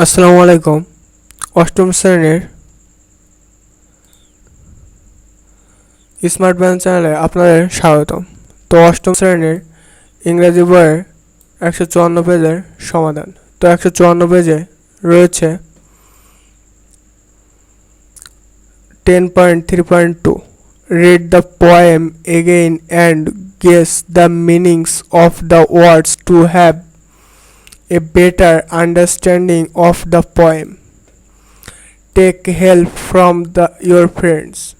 আসসালামু আলাইকুম। অষ্টম শ্রেণির স্মার্ট ব্যান চ্যানেলে আপনাদের স্বাগতম। তো অষ্টম শ্রেণির ইংরেজি বইয়ের একশো চুয়ান্ন পেজের সমাধান। তো একশো চুয়ান্ন পেজে রয়েছে ten point three point to read the poem again and guess the meanings of the words to have a better understanding of the poem. Take help from the, your friends,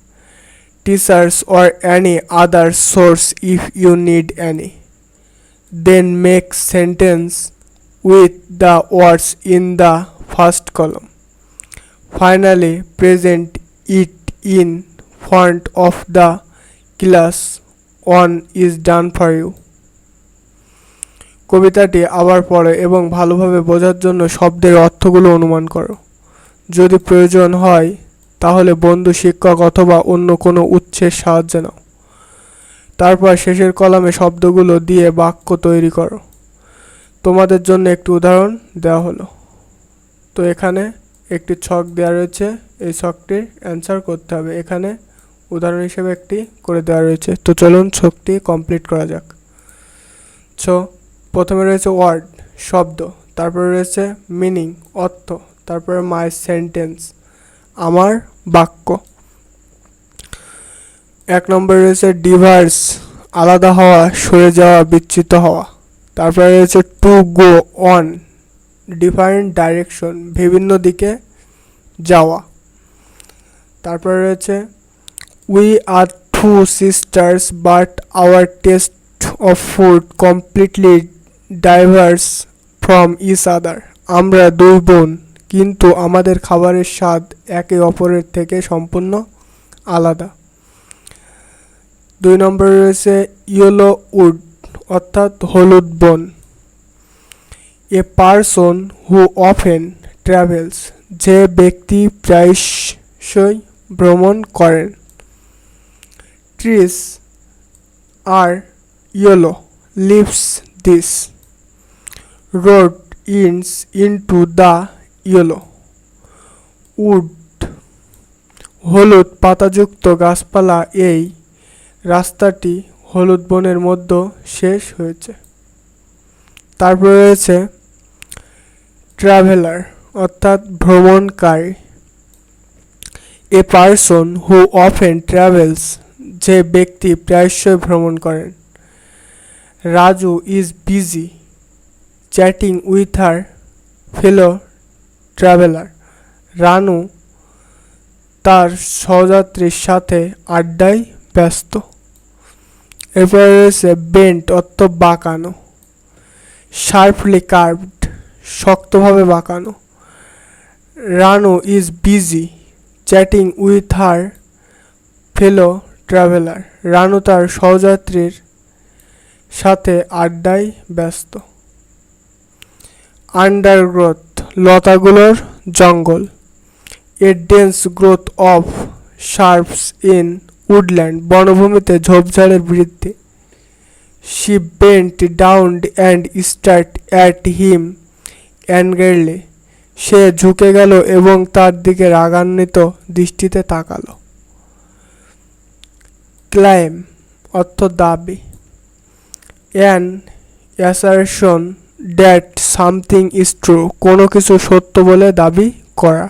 teachers, or any other source if you need any. Then make sentence with the words in the first column. Finally, present it in front of the class. One is done for you. কবিতাটি আবার পড়ো এবং ভালোভাবে বোঝার জন্য শব্দের অর্থগুলো অনুমান করো। যদি প্রয়োজন হয়, তাহলে বন্ধু, শিক্ষক অথবা অন্য কোনো উৎসের সাহায্য নাও। তারপর শেষের কলামে শব্দগুলো দিয়ে বাক্য তৈরি করো। তোমাদের জন্য একটি উদাহরণ দেওয়া হলো। তো এখানে একটি ছক দেওয়া রয়েছে। এই ছকটির অ্যান্সার করতে হবে। এখানে উদাহরণ হিসেবে একটি করে দেওয়া রয়েছে। তো চলুন ছকটি কমপ্লিট করা যাক। ছো প্রথমে রয়েছে ওয়ার্ড, শব্দ, তারপরে রয়েছে মিনিং, অর্থ, তারপরে মাই সেন্টেন্স, আমার বাক্য। এক নম্বরে রয়েছে ডিভার্স আলাদা হওয়া, সরে যাওয়া, বিচ্যুত হওয়া। তারপরে রয়েছে to go on different direction, বিভিন্ন দিকে যাওয়া। তারপরে রয়েছে, we are two sisters, but our taste of food completely diverse from each other আমরা দুই বোন, কিন্তু আমাদের খাবারের স্বাদ একে অপরের থেকে সম্পূর্ণ আলাদা। দুই নম্বরে রয়েছে ইয়েলো উড অর্থাৎ হলুদ বন। A person who often travels যে ব্যক্তি প্রায়শই ভ্রমণ করেন। Trees are yellow leaves this road ends into the yellow. Wood. হলুদ পাতাযুক্ত গাছপালা এই রাস্তাটি হলুদ বনের মধ্যে শেষ হয়েছে। তারপরে রয়েছে ট্রাভেলার অর্থাৎ ভ্রমণকারী। A person who often travels যে ব্যক্তি প্রায়শই ভ্রমণ করেন। Raju is busy chatting with her fellow traveller. Ranu তার সহযাত্রীর সাথে আড্ডায় ব্যস্ত। এরপরে রয়েছে বেন্ট অর্থ বাঁকানো। শার্পলি কার্ভড, শক্তভাবে বাঁকানো। Ranu is busy, chatting with her fellow traveller. Ranu তার সহযাত্রীর সাথে আড্ডায় ব্যস্ত। আন্ডারগ্রোথ লতাগুলোর জঙ্গল। A dense growth of shrubs in woodland বনভূমিতে ঝোপঝাড়ের বৃদ্ধি। She bent down and stared at him angrily সে ঝুঁকে গেল এবং তার দিকে রাগান্বিত দৃষ্টিতে তাকালো। ক্লাইম অর্থ দাবি। An assertion that something is true, কোনো কিছু সত্য বলে দাবি করা।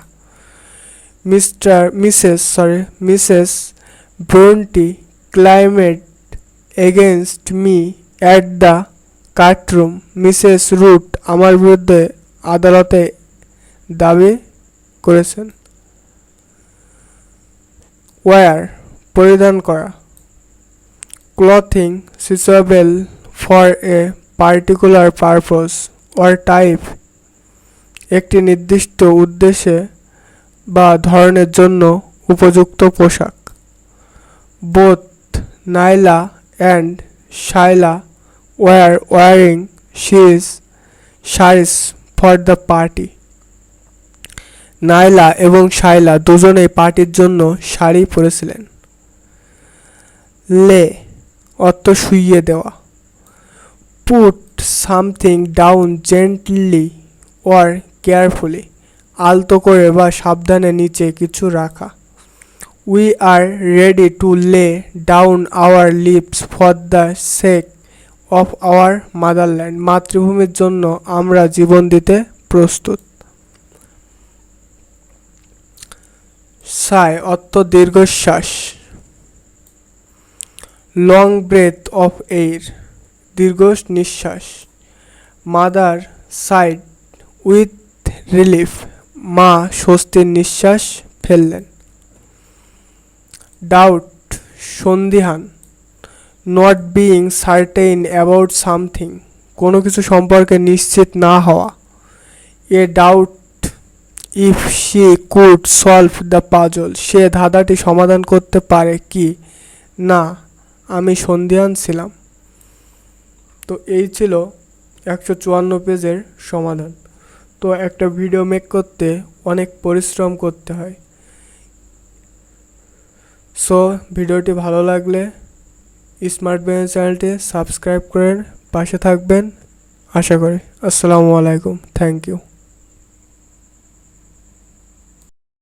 Mr, Mrs sorry Mrs Bronte claimed against me at the courtroom Mrs Root আমার বিরুদ্ধে আদালতে দাবি করেছেন। ওয়ার পরিধান করা। Clothing suitable for a particular purpose or type একটি নির্দিষ্ট উদ্দেশ্যে বা ধরনের জন্য উপযুক্ত পোশাক। Both Naila and Shaila were wearing she's saris for the party Naila এবং শাইলা দুজনেই পার্টির জন্য শাড়ি পরেছিলেন। লে, অর্থ শুইয়ে দেওয়া। Put something down gently or carefully, আলতো করে বা সাবধানে নিচে কিছু রাখা। We are ready to lay down our lives for the sake of our motherland মাতৃভূমির জন্য আমরা জীবন দিতে প্রস্তুত। সাই অর্থ দীর্ঘশ্বাস। লং ব্রেথ অফ এয়ার দীর্ঘ নিঃশ্বাস মাদার সাইড উইথ রিলিফ, মা স্বস্তির নিঃশ্বাস ফেললেন। ডাউট, সন্দিহান not being certain about something কোনো কিছু সম্পর্কে নিশ্চিত না হওয়া। A doubt if she could solve the puzzle সে ধাঁধাটি সমাধান করতে পারে কি? না, আমি সন্ধিয়ান ছিলাম। তো এই ছিল একশো চুয়ান্ন পেজের সমাধান। তো একটা ভিডিও মেক করতে অনেক পরিশ্রম করতে হয়। সো ভিডিওটি ভালো লাগলে স্মার্ট ব্রেন চ্যানেলটি সাবস্ক্রাইব করে পাশে থাকবেন। আশা করি। আসসালামু আলাইকুম। Thank you